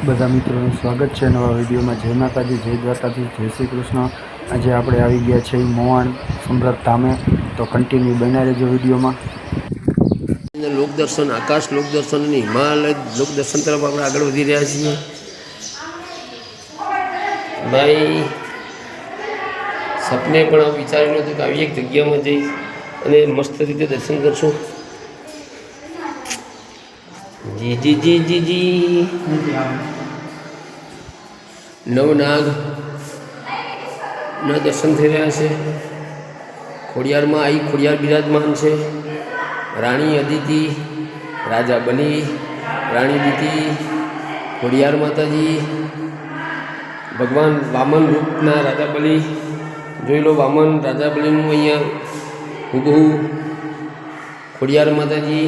બધા મિત્રોનું સ્વાગત છે નવા વિડીયોમાં. જય માતાજી, જય દ્વારકાજી જય શ્રી કૃષ્ણ. આજે આપણે આવી ગયા છે મોવાણ સમ્રાટ ધામે. તો કન્ટિન્યુ બન્યા રહેજો વિડીયોમાં. લોકદર્શન, આકાશ લોકદર્શન અને હિમાલય લોકદર્શન તરફ આપણે આગળ વધી રહ્યા છીએ. ભાઈ, સપને પણ વિચારેલું હતું કે આવી એક જગ્યામાં જઈ અને મસ્ત રીતે દર્શન કરશું. જી જી જી જી જી. નવનાગ ના દર્શન થઈ રહ્યા છે. ખોડિયારમાં આવી ખોડિયાર બિરાજમાન છે. રાણી અદિતિ, રાજા બલી રાણી દીતિ ખોડિયાર માતાજી, ભગવાન વામન રૂપના રાજા બલી જોઈ લો વામન રાજા બલીનું અહીંયા હુબહુ ખોડિયાર માતાજી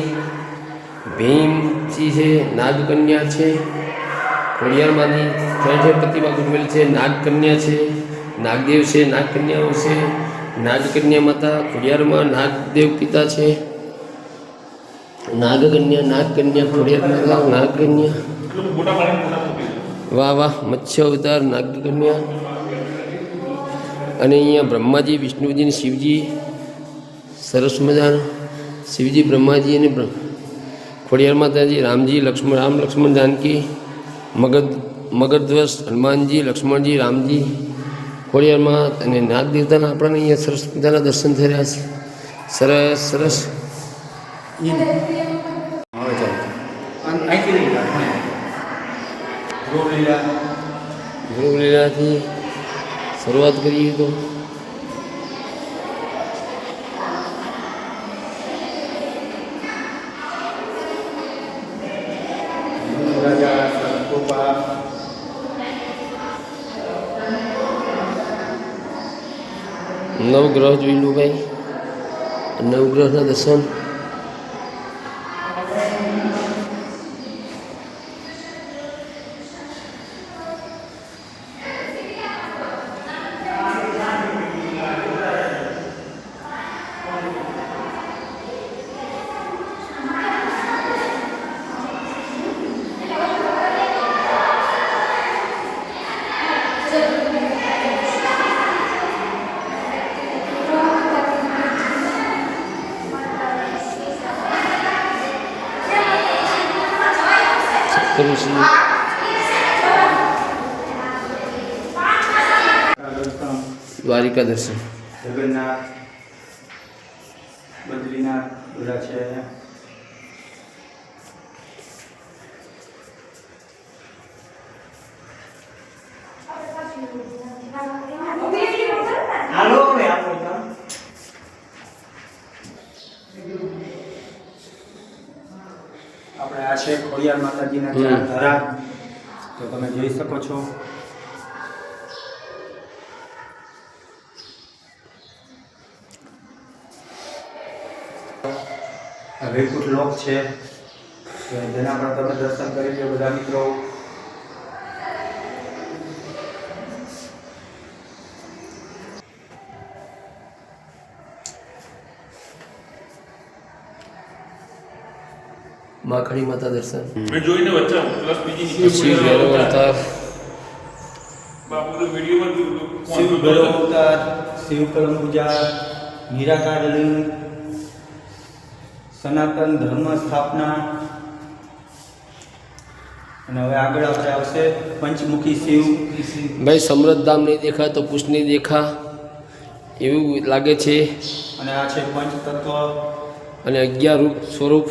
ભીમજી છે, નાગકન્યા છે, ખોડિયારમાંથી જય જય પ્રતિભા ગુરમેલ છે, નાગકન્યા છે, નાગદેવ છે, નાગકન્યાઓ છે, નાગકન્યા માતા, ખોડિયારમાં નાગદેવ પિતા છે, નાગકન્યા નાગકન્યા ખોડિયાર માતા નાગકન્યા. વાહ વાહ, મત્સ્ય અવતાર, નાગકન્યા. અને અહીંયા બ્રહ્માજી, વિષ્ણુજી અને શિવજી, સરસ મજાના. શિવજી, બ્રહ્માજી અને બ્રહ્મ ખોડિયાર માતાજી રામજી લક્ષ્મણ રામ લક્ષ્મણ જાનકી મગધ મગધ્વસ હનુમાનજી લક્ષ્મણજી રામજી ખોડિયારમાં અને નાગ દેવતાના આપણને અહીંયા સરસ મજાના દર્શન થઈ રહ્યા છે. સરસ સરસ. ધ્રુવ લીલાથી શરૂઆત કરીએ તો નવગ્રહ જોઈ લો ભાઈ. નવગ્રહના દર્શન. દ્વારિકા દર્શન જગન્નાથ બદ્રીનાથ બધા છે. અહીંયા આપણે આ છે ખોડિયાર માતાજીના ચાર ધરા. તો તમે જોઈ શકો છો. આ વૈકુંઠ લોક છે. જેના પણ તમે દર્શન કરી લો બધા મિત્રો. માખણી માતા દર્શન. મેં જોઈને વચ્ચે પ્લસ બીજી નીચે પછી ભૈરવ અવતાર. બાપુ તો વિડીયોમાં જોયું શિવ ભૈરવ અવતાર શિવ કરમ પૂજા નિરાકાર લિંગ સનાતન ધર્મ સ્થાપના. અને હવે આગળ આપણે આવશે પંચમુખી શિવ. ભાઈ સમૃદ્ધ ધામ નહીં દેખા તો કુશ નહીં દેખા. એવું લાગે છે. અને આ છે પંચતત્વ અને અગિયાર રૂપ સ્વરૂપ.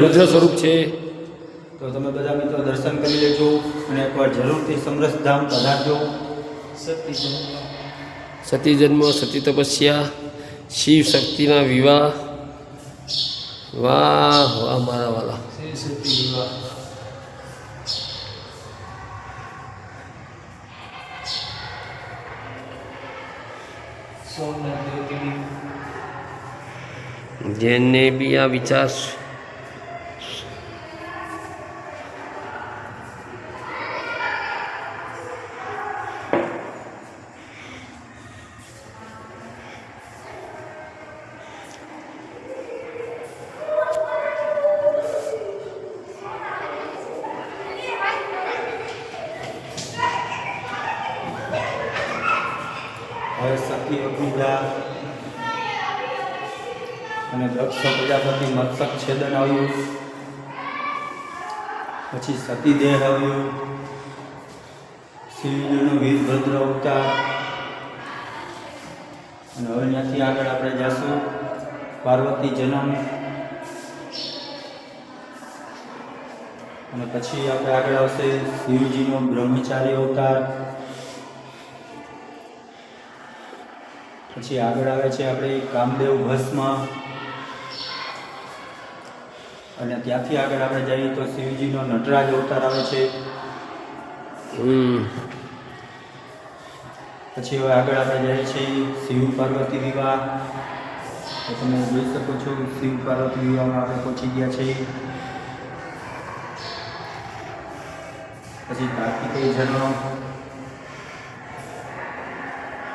રુદ્ર સ્વરૂપ છે. તો તમે બધા મિત્રો દર્શન કરી લેજો અને એકવાર જરૂરથી સમરસ ધામ પધારજો. સતી જન્મ સતી તપસ્યા શિવ શક્તિના વિવાહ. વાહ વાહ મારા વાલા. જેને બી આ વિચાર હવે સતી અગ્નિદા અને પ્રજાપતિ મત્સક છેદન આવ્યું. પછી સતી દેહ આવ્યું. શિવજીનો વીરભદ્ર અવતાર. અને હવે ત્યાંથી આગળ આપણે જાશું. પાર્વતી જન્મ. અને પછી આપણે આગળ આવશે શિવજીનો બ્રહ્મચારી અવતાર. પછી આગળ આવે છે આપણે કામદેવ ભસ્મ. અને ત્યાંથી આગળ આપણે જઈએ તો શિવજીનો નટરાજ અવતાર આવે છે. પછી હવે આગળ આપણે જઈએ છીએ શિવ પાર્વતી વિવાહ. તો તમે જોઈ શકો છો શિવ પાર્વતી વિવાહમાં આપણે પહોંચી ગયા છીએ. પછી કાર્તિકેય જન્મ.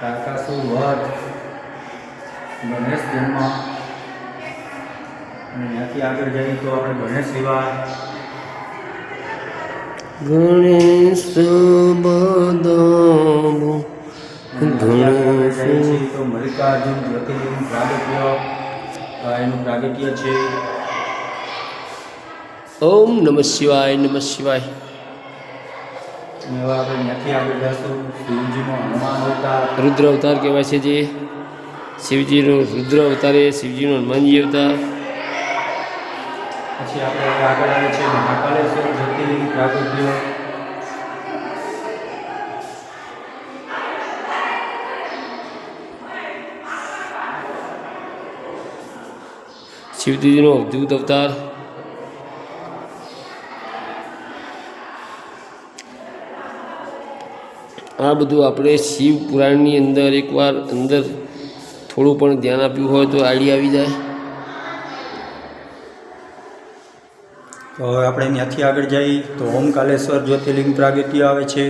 તારકાસુ વધ. ગણેશ જન્મ. અને ત્યાંથી આગળ જઈએ તો આપણે ગણેશ વિવાહ. ગણેશ બદામો ત્યાંથી આગળ ગણેશ જઈએ છીએ તો મલ્લિકાર્જુન જ્યોતિર્લિંગ પ્રાગટ્ય. આ એનું પ્રાગટ્ય છે. ઓમ નમઃ શિવાય નમઃ શિવાય. અને હવે આપણે ત્યાંથી આગળ જઈશું. શિવજીનો હનુમાન અવતાર. રુદ્ર અવતાર કહેવાય છે જે. શિવજીનો રુદ્ર અવતાર એ શિવજીનો હનુમાનજી અવતાર. પછી આપણે આગળ આવે છે મહાકાલેશ્વર જ્યોતિર્લિંગ પ્રાગટ્ય શિવજીનો અવધૂત અવતાર. આ બધું આપણે શિવ પુરાણની અંદર એકવાર અંદર થોડું પણ ધ્યાન આપ્યું હોય તો આઈડિયા આવી જાય. તો હવે આપણે ત્યાંથી આગળ જઈએ તો ઓમકાલેશ્વર જ્યોતિર્લિંગ પ્રાગટ્ય આવે છે.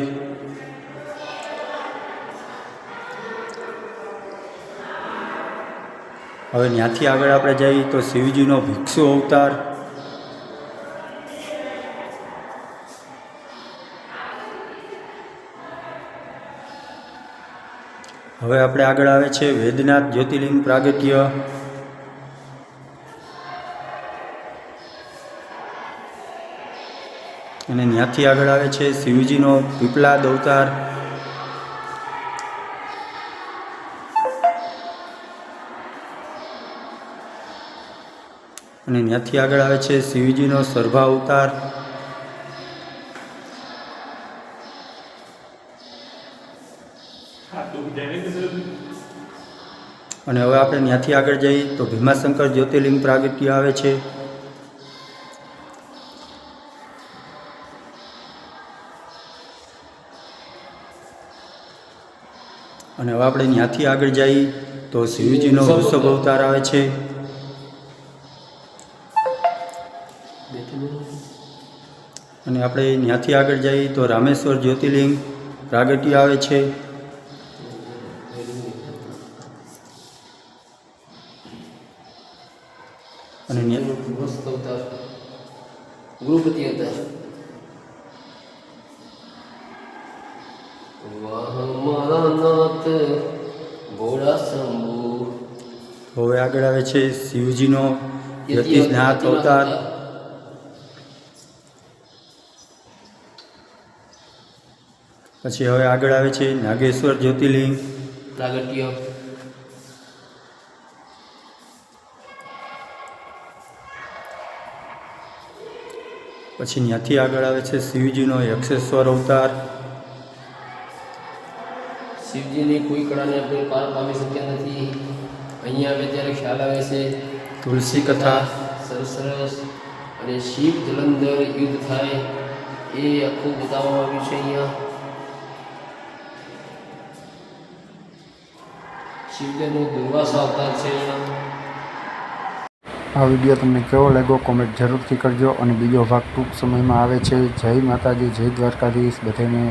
હવે ત્યાંથી આગળ આપણે જઈએ તો શિવજીનો ભિક્ષુ અવતાર. હવે આપણે આગળ આવે છે વેદનાથ જ્યોતિર્લિંગ પ્રાગટ્ય. અને ત્યાંથી આગળ આવે છે. શિવજીનો પીપલાદ અવતાર. અને ત્યાંથી આગળ આવે છે શિવજીનો સર્ભા અવતાર. અને હવે આપણે ત્યાંથી આગળ જઈએ તો ભીમાશંકર જ્યોતિર્લિંગ પ્રાગટ્ય આવે છે. અને હવે આપણે ત્યાંથી આગળ જઈએ તો શિવજીનો વૃષભ અવતાર આવે છે. અને આપણે ત્યાંથી આગળ જઈએ તો રામેશ્વર જ્યોતિર્લિંગ પ્રાગટ્ય આવે છે. અને ન્યા- અવતાર ગૃહપતિ અવતાર વાહ મારા નાથ ભોળા શંભુ. હવે આગળ આવે છે શિવજીનો યતિનાથ અવતાર. પછી હવે આગળ આવે છે નાગેશ્વર જ્યોતિર્લિંગ. પ્રાગટ્ય. પછી ત્યાંથી આગળ આવે છે શિવજીનો યક્ષેશ્વર અવતાર. શિવજીની કોઈ કળાને આપણે પાર પામી શક્યા નથી. અહીંયા આવે ત્યારે ખ્યાલ આવે છે, તુલસી કથા સરસ સરસ અને શિવ જલંધર યુદ્ધ થાય એ આખું બતાવવામાં આવ્યું છે અહીંયા. શિવજીનો દુર્વાસા અવતાર છે અહીંયા. આ વીડિયો તમને કેવો લાગ્યો? કોમેન્ટ જરૂરથી કરજો અને બીજો ભાગ ટૂંક સમયમાં આવે છે. જય માતાજી, જય દ્વારકાધીશ. બધાને